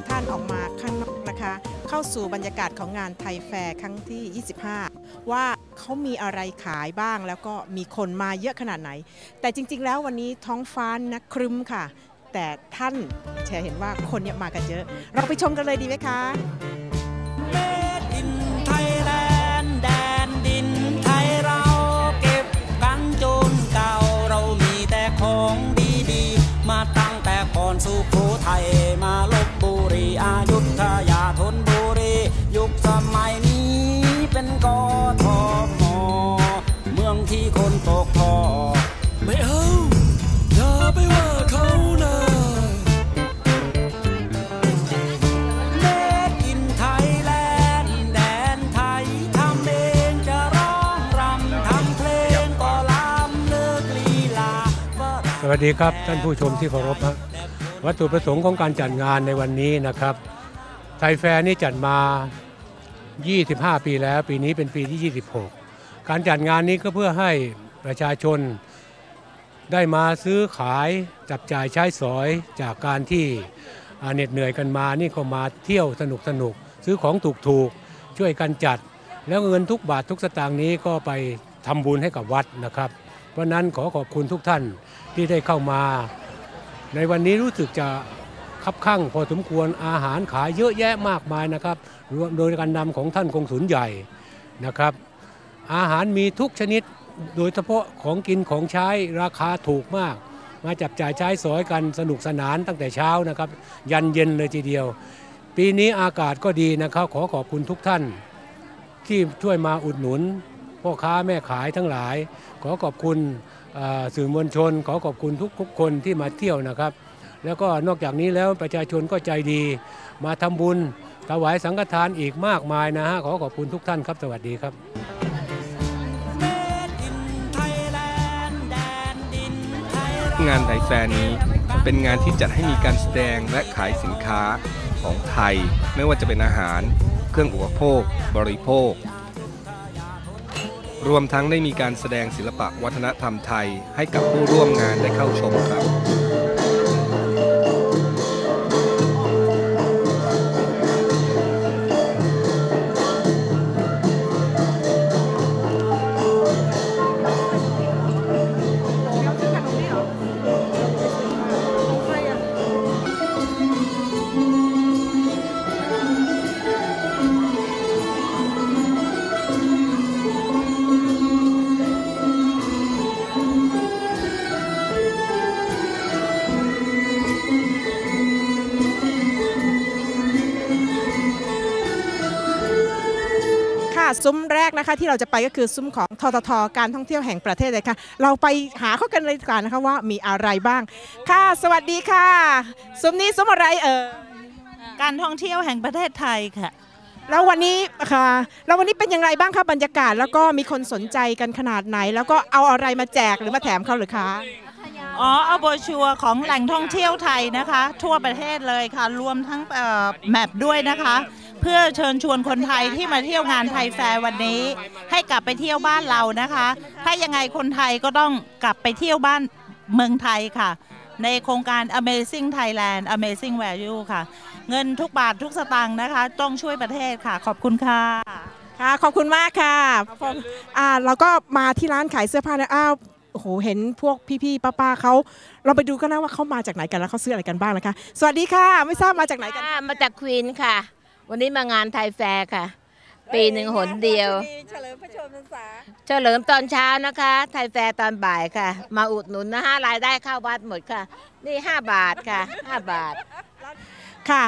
ของท่านออกมาข้างนอกนะคะ เข้าสู่บรรยากาศของงานไทยแฟร์ครั้งที่ 25 ว่าเขามีอะไรขายบ้าง แล้วก็มีคนมาเยอะขนาดไหน แต่จริง ๆ แล้ววันนี้ท้องฟ้านะครึ้มค่ะ แต่ท่านแชร์เห็นว่าคนเนี่ยมากันเยอะ เราไปชมกันเลยดีไหมคะ กทมเมืองที่คนตกทอไม่เอาอย่าไปว่าเขานะ Made in Thailand แดนไทยทำเองจะร้องรำทำเพลงก็ลำเลิกลีลาสวัสดีครับท่านผู้ชมที่เคารพฮะวัตถุประสงค์ของการจัดงานในวันนี้นะครับ ไทยแฟร์นี่จัดมา 25 ปีแล้ว ปีนี้เป็นปีที่ 26 การจัดงานนี้ก็เพื่อให้ประชาชนได้มาซื้อขายจับจ่ายใช้สอยจากการที่เหน็ดเหนื่อยกันมานี่ก็มาเที่ยวสนุกสนุกซื้อของถูกๆช่วยกันจัด แล้วเงินทุกบาททุกสตางค์นี้ก็ไปทำบุญให้กับวัดนะครับ เพราะนั้นขอขอบคุณทุกท่านที่ได้เข้ามา ในวันนี้รู้สึกจะ คับข้างพอสมควรอาหารขายเยอะแยะมากมายนะครับรวมโดยการนำของท่านกงสุลใหญ่นะครับ อาหารมีทุกชนิดโดยเฉพาะของกินของใช้ราคาถูกมาก มาจับจ่ายใช้สอยกันสนุกสนานตั้งแต่เช้านะครับ ยันเย็นเลยทีเดียว ปีนี้อากาศก็ดีนะครับ ขอขอบคุณทุกท่าน ที่ช่วยมาอุดหนุนพ่อค้าแม่ขายทั้งหลาย ขอขอบคุณสื่อมวลชน ขอขอบคุณทุกทุกคนที่มาเที่ยวนะครับ แล้วก็นอกจากนี้แล้วประชาชนก็ใจดี มาทำบุญถวายสังฆทานอีกมากมายนะฮะขอขอบคุณทุกท่านครับ สวัสดีครับงานไทยแฟร์นี้เป็นงานที่จัดให้มีการแสดงและขายสินค้าของไทย ไม่ว่าจะเป็นอาหาร เครื่องอุปโภค บริโภค รวมทั้งได้มีการแสดงศิลปะวัฒนธรรมไทยให้กับผู้ร่วมงานได้เข้าชมครับ รกนะคะที่เราจะไปก็คือซุ้มของทททการท่องเที่ยวแห่งประเทศเลยค่ะ เราไปหาเขากันเลยดีกว่านะคะว่ามีอะไรบ้าง ค่ะ สวัสดีค่ะ ซุ้มนี้ซุ้มอะไรเออการท่องเที่ยวแห่งประเทศไทยค่ะ แล้ววันนี้ค่ะ แล้ววันนี้เป็นยังไงบ้างคะบรรยากาศ แล้วก็มีคนสนใจกันขนาดไหน แล้วก็เอาอะไรมาแจกหรือมาแถมเขาหรือคะอ๋อเอาโบรชัวร์ของแหล่งท่องเที่ยวไทยนะคะ ทั่วประเทศเลยค่ะ รวมทั้งเอ่อแมปด้วยนะคะ เพื่อเชิญชวนคนไทยที่มาเที่ยวงานไทยแฟร์วันนี้ ให้กลับไปเที่ยวบ้านเรานะคะ ถ้ายังไงคนไทยก็ต้องกลับไปเที่ยวบ้านเมืองไทยค่ะ ในโครงการ Amazing Thailand Amazing Value ค่ะ เงินทุกบาททุกสตางค์นะคะ ต้องช่วยประเทศค่ะ ขอบคุณค่ะค่ะขอบคุณมากค่ะอ่าเราก็มาที่ร้านขายเสื้อผ้านะอ้าวโอ้โหเห็นพวกพี่ๆป้าๆเขาเราไปดูกันนะว่าเขามาจากไหนกันแล้วเขาซื้ออะไรกันบ้างนะคะ สวัสดีค่ะ ไม่ทราบมาจากไหนกันค่ะมาจากควีนค่ะ วันนี้มางานไทยแฟร์ค่ะ ปีหนึ่งหนเดียว เฉลิมพระชนมพรรษาเฉลิมตอนเช้านะคะ ไทยแฟร์ตอนบ่ายค่ะ มาอุดหนุนนะฮะรายได้เข้าวัดหมดค่ะ นี่ 5 บาทค่ะ5บาทค่ะ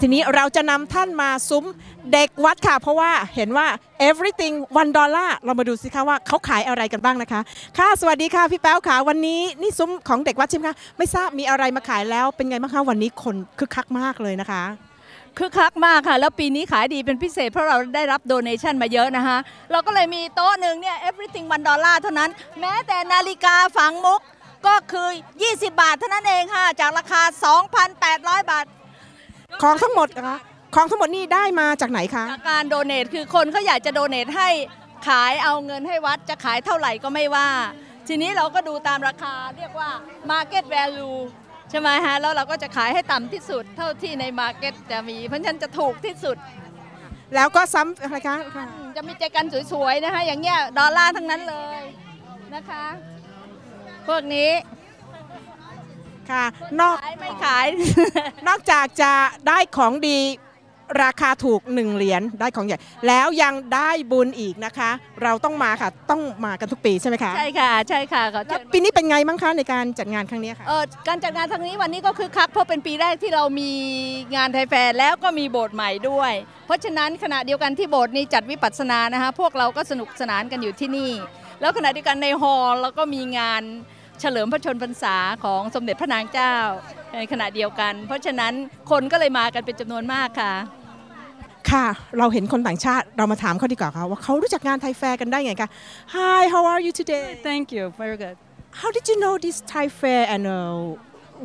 ทีนี้เราจะนำท่านมาซุ้มเด็กวัดค่ะ เพราะว่าเห็นว่า everything one dollar เรามาดูสิคะว่าเขาขายอะไรกันบ้างนะคะ ค่ะสวัสดีค่ะพี่แป๊วค่ะ วันนี้นี่ซุ้มของเด็กวัดใช่ไหมคะไม่ทราบมีอะไรมาขายแล้วเป็นไงบ้างคะวันนี้คนคึกคักมากเลยนะคะ คึกคักมากค่ะ แล้วปีนี้ขายดีเป็นพิเศษเพราะเราได้รับโดเนชันมาเยอะนะคะ เราก็เลยมีโต๊ะหนึ่งเนี่ย everything 1ดอลลาร์เท่านั้น แม้แต่นาฬิกาฝังมุกก็คือ 20 บาทเท่านั้นเองค่ะ จากราคา 2,800 บาท ของทั้งหมดนะคะของทั้งหมดนี่ได้มาจากไหนคะ จากการโดเนทคือคนเขาอยากจะโดเนทให้ขายเอาเงินให้วัดจะขายเท่าไหร่ก็ไม่ว่า ทีนี้เราก็ดูตามราคาเรียกว่า market value ใช่ไหมฮะแล้วเราก็จะขายให้ต่ำที่สุด เท่าที่ในมาร์เก็ตจะมี เพราะฉะนั้นจะถูกที่สุด แล้วก็ซ้ำอะไรคะจะมีใจกันสวยๆนะคะอย่างเงี้ยดอลลาร์ทั้งนั้นเลยนะคะ พวกนี้ค่ะนอกขายไม่ขาย นอกจากจะได้ของดี ราคาถูก 1 เหรียญได้ของใหญ่ แล้วยังได้บุญอีกนะคะ เราต้องมาค่ะต้องมากันทุกปีใช่ไหมคะใช่ค่ะใช่ค่ะขอแล้เชิวญปีนี้เป็นไงบ้างคะในการจัดงานครั้งนี้ค่ะเออการจัดงานครั้งนี้วันนี้ก็คือคักเพราะเป็นปีแรกที่เรามีงานไทยแฟร์แล้วก็มีโบสถ์ใหม่ด้วย เพราะฉะนั้นขณะเดียวกันที่โบสถ์นี้จัดวิปัสสนานะคะพวกเราก็สนุกสนานกันอยู่ที่นี่ แล้วขณะเดียวกันในฮอลล์เราก็มีงานเฉลิมพระชนพรรษาของสมเด็จพระนางเจ้าในขณะเดียวกัน เพราะฉะนั้นคนก็เลยมากันเป็นจำนวนมากค่ะ ค่ะ เราเห็นคนต่างชาติเรามาถามเขาดีกว่าค่ะว่าเขารู้จักงานไทยแฟร์กันได้ไงคะ Hi how are you today Thank you. Very good. How did you know this Thai fair and uh,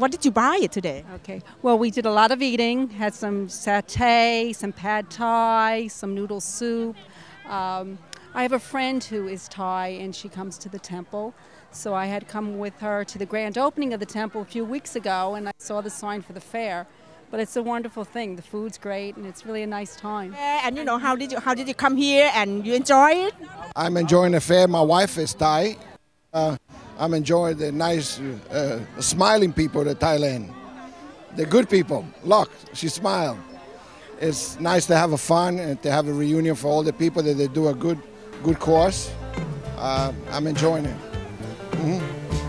what did you buy it today Okay. Well, we did a lot of eating. Had some satay, some pad thai, some noodle soup. Um, I have a friend who is Thai, and she comes to the temple. So I had come with her to the grand opening of the temple a few weeks ago, and I saw the sign for the fair. But it's a wonderful thing. The food's great, and it's really a nice time. and you know how did you how did you come here and you enjoy it I'm enjoying the fair. My wife is Thai. Uh, I'm enjoying the nice, uh, smiling people of Thailand. The good people. Look, she smiled. It's nice to have a fun and to have a reunion for all the people that they do a good, good course. Uh, I'm enjoying it. Mhm. Made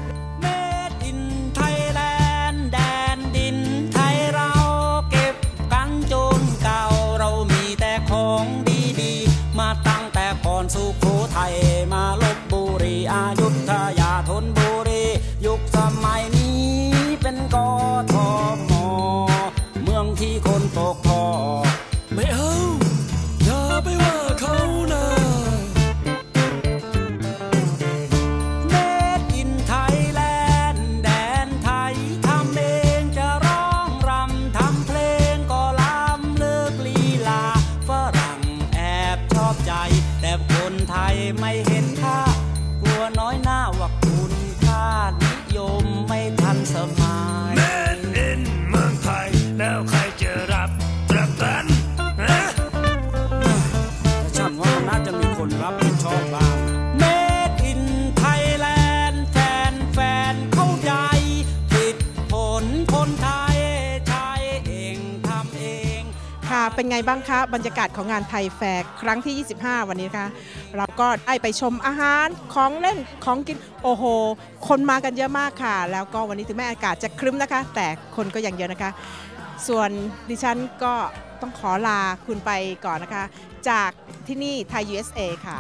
มาลบบุรีอายุท เป็นไงบ้างคะ บรรยากาศของงานไทยแฟร์ครั้งที่ 25 วันนี้นะคะ เราก็ได้ไปชมอาหารของเล่นของกิน โอ้โห คนมากันเยอะมากค่ะ แล้วก็วันนี้ถึงแม้อากาศจะครึ้มนะคะ แต่คนก็ยังเยอะนะคะ ส่วนดิฉันก็ต้องขอลาคุณไปก่อนนะคะ จากที่นี่ไทย USA ค่ะ